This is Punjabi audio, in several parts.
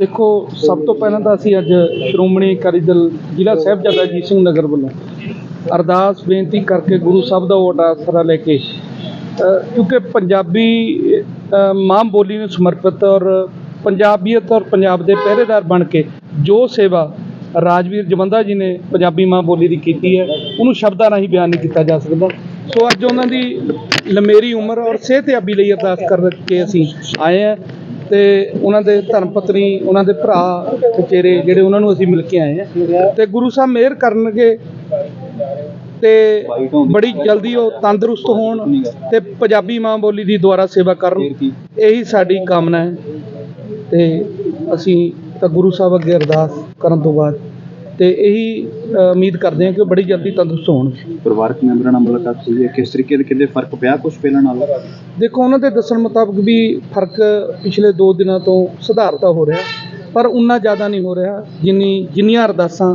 ਦੇਖੋ, ਸਭ ਤੋਂ ਪਹਿਲਾਂ ਤਾਂ ਅਸੀਂ ਅੱਜ ਸ਼੍ਰੋਮਣੀ ਅਕਾਲੀ ਦਲ ਜ਼ਿਲ੍ਹਾ ਸਾਹਿਬਜ਼ਾਦਾ ਅਜੀਤ ਸਿੰਘ ਨਗਰ ਵੱਲੋਂ ਅਰਦਾਸ ਬੇਨਤੀ ਕਰਕੇ ਗੁਰੂ ਸਾਹਿਬ ਦਾ ਓਟ ਆਸਰਾ ਲੈ ਕੇ ਕਿਉਂਕਿ ਪੰਜਾਬੀ ਮਾਂ ਬੋਲੀ ਨੂੰ ਸਮਰਪਿਤ ਔਰ ਪੰਜਾਬੀਅਤ ਔਰ ਪੰਜਾਬ ਦੇ ਪਹਿਰੇਦਾਰ ਬਣ ਕੇ ਜੋ ਸੇਵਾ ਰਾਜਵੀਰ ਜਵੰਦਾ ਜੀ ਨੇ ਪੰਜਾਬੀ ਮਾਂ ਬੋਲੀ ਦੀ ਕੀਤੀ ਹੈ, ਉਹਨੂੰ ਸ਼ਬਦਾਂ ਰਾਹੀਂ ਬਿਆਨ ਨਹੀਂ ਕੀਤਾ ਜਾ ਸਕਦਾ। ਸੋ ਅੱਜ ਉਹਨਾਂ ਦੀ ਲੰਮੇਰੀ ਉਮਰ ਔਰ ਸਿਹਤਯਾਬੀ ਲਈ ਅਰਦਾਸ ਕਰਕੇ ਅਸੀਂ ਆਏ ਹਾਂ। ਤੇ ਉਹਨਾਂ ਦੇ ਧਰਮ ਪਤਨੀ ਉਹਨਾਂ ਦੇ ਭਰਾ ਚਚੇਰੇ ਜਿਹੜੇ ਉਹਨਾਂ ਨੂੰ ਅਸੀਂ ਮਿਲ ਕੇ ਆਏ ਆ ਤੇ ਗੁਰੂ ਸਾਹਿਬ ਮਿਹਰ ਕਰਨਗੇ ਤੇ ਬੜੀ ਜਲਦੀ ਉਹ ਤੰਦਰੁਸਤ ਹੋਣ ਤੇ ਪੰਜਾਬੀ ਮਾਂ ਬੋਲੀ ਦੀ ਦੁਆਰਾ ਸੇਵਾ ਕਰਨ। ਇਹੀ ਸਾਡੀ ਕਾਮਨਾ ਹੈ। ਤੇ ਅਸੀਂ ਤਾਂ ਗੁਰੂ ਸਾਹਿਬ ਅੱਗੇ ਅਰਦਾਸ ਕਰਨ ਤੋਂ ਬਾਅਦ ਤੇ ਇਹੀ ਅ, ਉਮੀਦ ਕਰਦੇ ਹਾਂ ਕਿ ਉਹ ਬੜੀ ਜਲਦੀ ਤੰਦਰੁਸਤ ਹੋਣਗੇ ਪਰਿਵਾਰਕ ਮੈਂਬਰਾਂ ਨਾਲ ਮੁਲਾਕਾਤ ਹੋਈ ਹੈ। ਕਿਸ ਤਰੀਕੇ ਦੇ ਕਿਤੇ ਫ਼ਰਕ ਪਿਆ ਕੁਝ ਪਹਿਲਾਂ ਨਾਲ? ਦੇਖੋ ਉਹਨਾਂ ਦੇ ਦੱਸਣ ਮੁਤਾਬਕ ਵੀ ਫ਼ਰਕ ਪਿਛਲੇ 2 ਦਿਨਾਂ ਤੋਂ ਸੁਧਾਰਤਾ ਹੋ ਰਿਹਾ ਪਰ ਉਨਾ ਜ਼ਿਆਦਾ ਨਹੀਂ ਹੋ ਰਿਹਾ। ਜਿੰਨੀ ਜਿੰਨੀਆਂ ਅਰਦਾਸਾਂ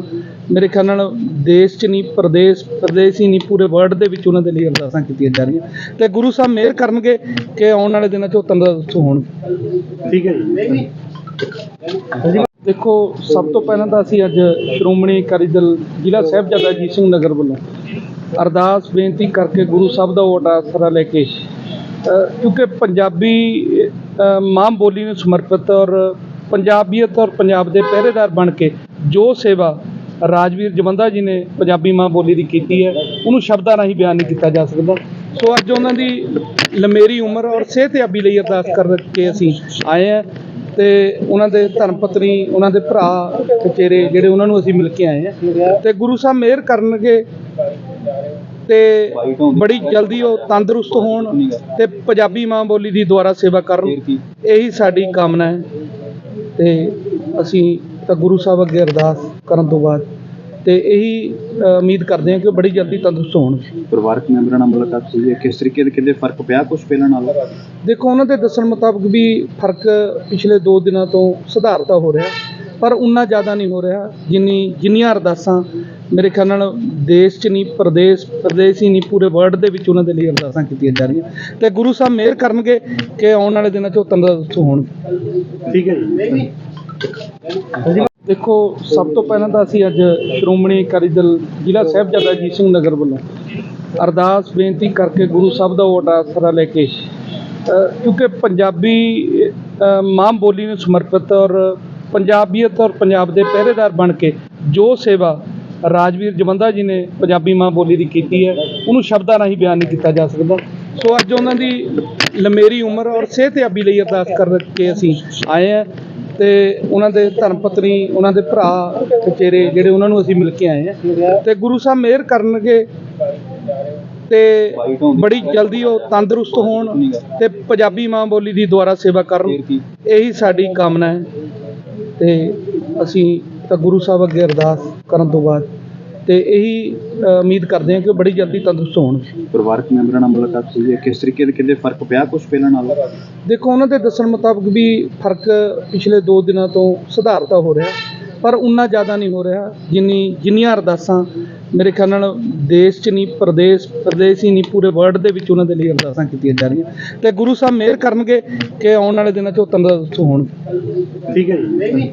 ਮੇਰੇ ਖਿਆਲ ਨਾਲ ਦੇਸ਼ 'ਚ ਨਹੀਂ ਪ੍ਰਦੇਸ਼ ਪ੍ਰਦੇਸ਼ ਹੀ ਨਹੀਂ ਪੂਰੇ ਵਰਲਡ ਦੇ ਵਿੱਚ ਉਹਨਾਂ ਦੇ ਲਈ ਅਰਦਾਸਾਂ ਕੀਤੀਆਂ ਜਾ ਰਹੀਆਂ। ਤੇ ਗੁਰੂ ਸਾਹਿਬ ਮਿਹਰ ਕਰਨਗੇ ਕਿ ਆਉਣ ਵਾਲੇ ਦਿਨਾਂ 'ਚ ਉਹ ਤੰਦਰੁਸਤ ਹੋਣ। ਠੀਕ ਹੈ ਜੀ। ਦੇਖੋ, ਸਭ ਤੋਂ ਪਹਿਲਾਂ ਤਾਂ ਅਸੀਂ ਅੱਜ ਸ਼੍ਰੋਮਣੀ ਅਕਾਲੀ ਦਲ ਜ਼ਿਲ੍ਹਾ ਸਾਹਿਬਜ਼ਾਦਾ ਅਜੀਤ ਸਿੰਘ ਨਗਰ ਵੱਲੋਂ ਅਰਦਾਸ ਬੇਨਤੀ ਕਰਕੇ ਗੁਰੂ ਸਾਹਿਬ ਦਾ ਓਟ ਆਸਰਾ ਲੈ ਕੇ ਕਿਉਂਕਿ ਪੰਜਾਬੀ ਮਾਂ ਬੋਲੀ ਨੂੰ ਸਮਰਪਿਤ ਔਰ ਪੰਜਾਬੀਅਤ ਔਰ ਪੰਜਾਬ ਦੇ ਪਹਿਰੇਦਾਰ ਬਣ ਕੇ ਜੋ ਸੇਵਾ ਰਾਜਵੀਰ ਜਵੰਦਾ ਜੀ ਨੇ ਪੰਜਾਬੀ ਮਾਂ ਬੋਲੀ ਦੀ ਕੀਤੀ ਹੈ, ਉਹਨੂੰ ਸ਼ਬਦਾਂ ਰਾਹੀਂ ਬਿਆਨ ਨਹੀਂ ਕੀਤਾ ਜਾ ਸਕਦਾ। ਸੋ ਅੱਜ ਉਹਨਾਂ ਦੀ ਲੰਮੇਰੀ ਉਮਰ ਔਰ ਸਿਹਤਯਾਬੀ ਲਈ ਅਰਦਾਸ ਕਰਕੇ ਅਸੀਂ ਆਏ ਹਾਂ। ਤੇ ਉਹਨਾਂ ਦੇ ਧਰਮ ਪਤਨੀ ਉਹਨਾਂ ਦੇ ਭਰਾ ਚਚੇਰੇ ਜਿਹੜੇ ਉਹਨਾਂ ਨੂੰ ਅਸੀਂ ਮਿਲ ਕੇ ਆਏ ਆ ਤੇ ਗੁਰੂ ਸਾਹਿਬ ਮਿਹਰ ਕਰਨਗੇ ਤੇ ਬੜੀ ਜਲਦੀ ਉਹ ਤੰਦਰੁਸਤ ਹੋਣ ਤੇ ਪੰਜਾਬੀ ਮਾਂ ਬੋਲੀ ਦੀ ਦੁਆਰਾ ਸੇਵਾ ਕਰਨ। ਇਹੀ ਸਾਡੀ ਕਾਮਨਾ ਹੈ। ਤੇ ਅਸੀਂ ਤਾਂ ਗੁਰੂ ਸਾਹਿਬ ਅੱਗੇ ਅਰਦਾਸ ਕਰਨ ਤੋਂ ਬਾਅਦ ਤੇ ਇਹੀ ਅ, ਉਮੀਦ ਕਰਦੇ ਹਾਂ ਕਿ ਉਹ ਬੜੀ ਜਲਦੀ ਤੰਦਰੁਸਤ ਹੋਣਗੇ ਪਰਿਵਾਰਕ ਮੈਂਬਰਾਂ ਨਾਲ ਮੁਲਾਕਾਤ ਹੋਈ ਹੈ। ਕਿਸ ਤਰੀਕੇ ਦੇ ਕਿਤੇ ਫ਼ਰਕ ਪਿਆ ਕੁਝ ਪਹਿਲਾਂ ਨਾਲ? ਦੇਖੋ ਉਹਨਾਂ ਦੇ ਦੱਸਣ ਮੁਤਾਬਕ ਵੀ ਫ਼ਰਕ ਪਿਛਲੇ 2 ਦਿਨਾਂ ਤੋਂ ਸੁਧਾਰਤਾ ਹੋ ਰਿਹਾ ਪਰ ਉਨਾ ਜ਼ਿਆਦਾ ਨਹੀਂ ਹੋ ਰਿਹਾ। ਜਿੰਨੀ ਜਿੰਨੀਆਂ ਅਰਦਾਸਾਂ ਮੇਰੇ ਖਿਆਲ ਨਾਲ ਦੇਸ਼ 'ਚ ਨਹੀਂ ਪ੍ਰਦੇਸ਼ ਪ੍ਰਦੇਸ਼ ਹੀ ਨਹੀਂ ਪੂਰੇ ਵਰਲਡ ਦੇ ਵਿੱਚ ਉਹਨਾਂ ਦੇ ਲਈ ਅਰਦਾਸਾਂ ਕੀਤੀਆਂ ਜਾ ਰਹੀਆਂ। ਤੇ ਗੁਰੂ ਸਾਹਿਬ ਮਿਹਰ ਕਰਨਗੇ ਕਿ ਆਉਣ ਵਾਲੇ ਦਿਨਾਂ 'ਚ ਉਹ ਤੰਦਰੁਸਤ ਹੋਣਗੇ ਠੀਕ ਹੈ ਜੀ। ਦੇਖੋ, ਸਭ ਤੋਂ ਪਹਿਲਾਂ ਤਾਂ ਅਸੀਂ ਅੱਜ ਸ਼੍ਰੋਮਣੀ ਅਕਾਲੀ ਦਲ ਜ਼ਿਲ੍ਹਾ ਸਾਹਿਬਜ਼ਾਦਾ ਅਜੀਤ ਸਿੰਘ ਨਗਰ ਵੱਲੋਂ ਅਰਦਾਸ ਬੇਨਤੀ ਕਰਕੇ ਗੁਰੂ ਸਾਹਿਬ ਦਾ ਓਟ ਆਸਰਾ ਲੈ ਕੇ ਕਿਉਂਕਿ ਪੰਜਾਬੀ ਮਾਂ ਬੋਲੀ ਨੂੰ ਸਮਰਪਿਤ ਔਰ ਪੰਜਾਬੀਅਤ ਔਰ ਪੰਜਾਬ ਦੇ ਪਹਿਰੇਦਾਰ ਬਣ ਕੇ ਜੋ ਸੇਵਾ ਰਾਜਵੀਰ ਜਵੰਦਾ ਜੀ ਨੇ ਪੰਜਾਬੀ ਮਾਂ ਬੋਲੀ ਦੀ ਕੀਤੀ ਹੈ, ਉਹਨੂੰ ਸ਼ਬਦਾਂ ਰਾਹੀਂ ਬਿਆਨ ਨਹੀਂ ਕੀਤਾ ਜਾ ਸਕਦਾ। ਸੋ ਅੱਜ ਉਹਨਾਂ ਦੀ ਲੰਮੇਰੀ ਉਮਰ ਔਰ ਸਿਹਤਯਾਬੀ ਲਈ ਅਰਦਾਸ ਕਰਕੇ ਅਸੀਂ ਆਏ ਹਾਂ। ਤੇ ਉਹਨਾਂ ਦੇ ਧਰਮ ਪਤਨੀ ਉਹਨਾਂ ਦੇ ਭਰਾ ਚਚੇਰੇ ਜਿਹੜੇ ਉਹਨਾਂ ਨੂੰ ਅਸੀਂ ਮਿਲ ਕੇ ਆਏ ਆ ਤੇ ਗੁਰੂ ਸਾਹਿਬ ਮਿਹਰ ਕਰਨਗੇ ਤੇ ਬੜੀ ਜਲਦੀ ਉਹ ਤੰਦਰੁਸਤ ਹੋਣ ਤੇ ਪੰਜਾਬੀ ਮਾਂ ਬੋਲੀ ਦੀ ਦੁਆਰਾ ਸੇਵਾ ਕਰਨ। ਇਹੀ ਸਾਡੀ ਕਾਮਨਾ ਹੈ। ਤੇ ਅਸੀਂ ਤਾਂ ਗੁਰੂ ਸਾਹਿਬ ਅੱਗੇ ਅਰਦਾਸ ਕਰਨ ਤੋਂ ਬਾਅਦ ਤੇ ਇਹੀ ਉਮੀਦ ਕਰਦੇ ਹਾਂ ਕਿ ਉਹ ਬੜੀ ਜਲਦੀ ਤੰਦਰੁਸਤ ਹੋਣਗੇ। ਪਰਿਵਾਰਕ ਮੈਂਬਰਾਂ ਨਾਲ ਮੁਲਾਕਾਤ ਹੋਈ ਹੈ। ਕਿਸ ਤਰੀਕੇ ਦੇ ਕਿਤੇ ਫ਼ਰਕ ਪਿਆ ਕੁਝ ਪਹਿਲਾਂ ਨਾਲ? ਦੇਖੋ ਉਹਨਾਂ ਦੇ ਦੱਸਣ ਮੁਤਾਬਕ ਵੀ ਫ਼ਰਕ ਪਿਛਲੇ 2 ਦਿਨਾਂ ਤੋਂ ਸੁਧਾਰਤਾ ਹੋ ਰਿਹਾ ਪਰ ਉਨਾ ਜ਼ਿਆਦਾ ਨਹੀਂ ਹੋ ਰਿਹਾ। ਜਿੰਨੀ ਜਿੰਨੀਆਂ ਅਰਦਾਸਾਂ ਮੇਰੇ ਖਿਆਲ ਨਾਲ ਦੇਸ਼ 'ਚ ਨਹੀਂ ਪ੍ਰਦੇਸ਼ ਪ੍ਰਦੇਸ਼ ਹੀ ਨਹੀਂ ਪੂਰੇ ਵਰਲਡ ਦੇ ਵਿੱਚ ਉਹਨਾਂ ਦੇ ਲਈ ਅਰਦਾਸਾਂ ਕੀਤੀਆਂ ਜਾ ਰਹੀਆਂ। ਤੇ ਗੁਰੂ ਸਾਹਿਬ ਮਿਹਰ ਕਰਨਗੇ ਕਿ ਆਉਣ ਵਾਲੇ ਦਿਨਾਂ 'ਚ ਉਹ ਤੰਦਰੁਸਤ ਹੋਣਗੇ। ਠੀਕ ਹੈ ਜੀ।